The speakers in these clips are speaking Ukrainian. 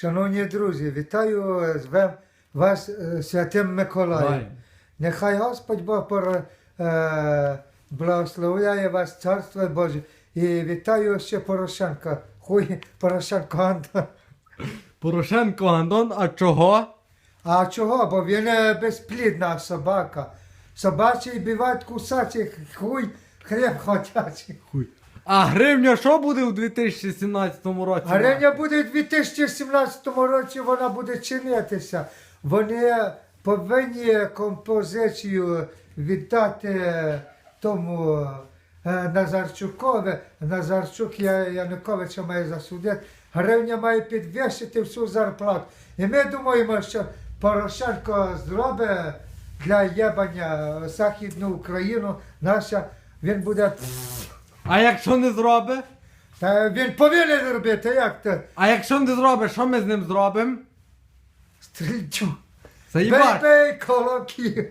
Шановні друзі, вітаю вас е, святим Миколаєм. Нехай Господь Бог е, благословляє вас, Царство Боже. І вітаю ще Порошенка. Хуй Порошенко Антон. Порошенко Антон, а чого? А чого? Бо він е, безплідна собака. Собачий бівають кусачі, хуй хліб хотячий. Хуй. А гривня що буде у 2017 році? Гривня буде в 2017 році, вона буде чинитися. Вони повинні композицію віддати тому е, Назарчукові. Назарчук Я- Януковича має засудити. Гривня має підвищити всю зарплату. І ми думаємо, що Порошенко зробить для єбання Західну Україну наша. Він буде. А якщо не зробить? Та він повинен робити, як то? А якщо не зробить, що ми з ним зробимо? Стрільчу. Заїбаш. Бей-бей, колоки.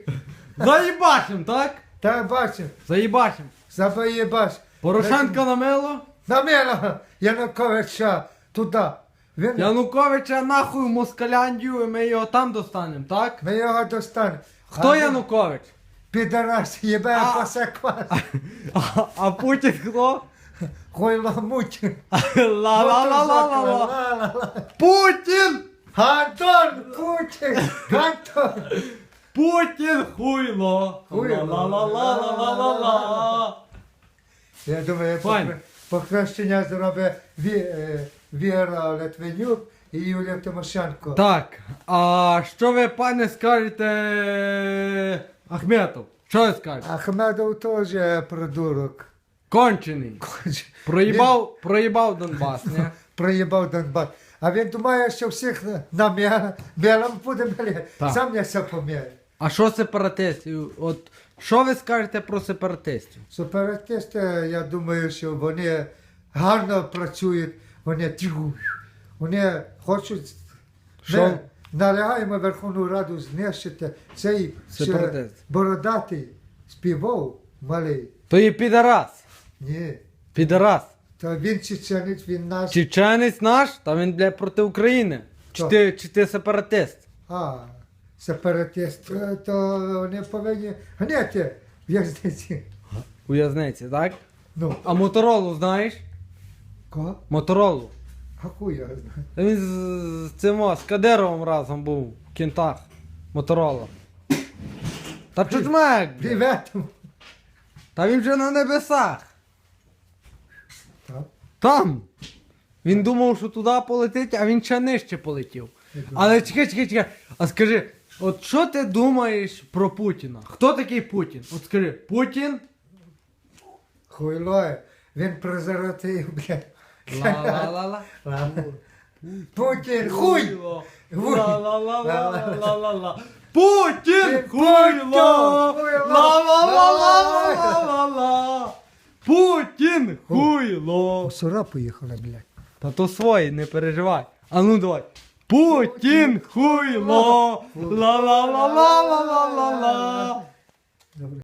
Заїбашим, так? Та бачив, Заїбашим. забоєбаш. Порошенка на мило? На Януковича туди. Він, Януковича нахуй в Москаляндію і ми його там достанемо, так? Ми його достанемо. Хто Янукович? Підарас, єбе А. пасе квас. А, а Путін хто? Хуйло муть. Ла-ла-ла-ла-ла. Путін! Антон Путін! Антон! Путін хуйло! Хуйло. Ла-ла-ла-ла-ла-ла-ла. Я думаю, Файн. покр- покращення зробить Ві, е, Віра Литвинюк і Юлія Тимошенко. Так, а що ви, пане, скажете Ахметов? Що ви скажете? Ахмедов теж придурок. Кончений. Проїбав, проїбав Донбас, не? проїбав Донбас. А він думає, що всіх на білому буде малі. Так. Сам не все поміє. А що сепаратистів? От що ви скажете про сепаратистів? Сепаратисти, я думаю, що вони гарно працюють, вони тю, вони хочуть. Що? Ми налягаємо Верховну Раду знищити цей ще Сепаратист. бородатий співав малий. То є підарас. Ні. Підарас. То він чеченець, він наш. Чеченець наш, та він бля проти України. Чи Хто? ти, чи ти сепаратист? А, сепаратист, то- то вони повинні гнити в'язниці. У в'язниці, так? Ну, А моторолу знаєш? кого? Моторолу. А хуй я знаю. Та він з, з цим з Кадировим разом був в кінтах. Моторола. Та бля. Привет. Та він вже на небесах. Так. Там. Він думав, що туди полетить, а він ще нижче полетів. Але чекай, чекай, чекай. А скажи, от що ти думаєш про Путіна? Хто такий Путін? От скажи, Путін? Хуйло, він презерватив, блядь. Ла-ла-ла-ла. Путін, хуй! Хуй! Ла-ла-ла-ла-ла-ла-ла. Путін! Хуйло! Ла-ла-ла-ла-ла-ла-ла! Путін! Хуйло! Сура поїхала, блядь. Та то свої, не переживай. А ну давай. Путін! Хуйло! Ла-ла-ла-ла-ла-ла-ла-ла! Добре.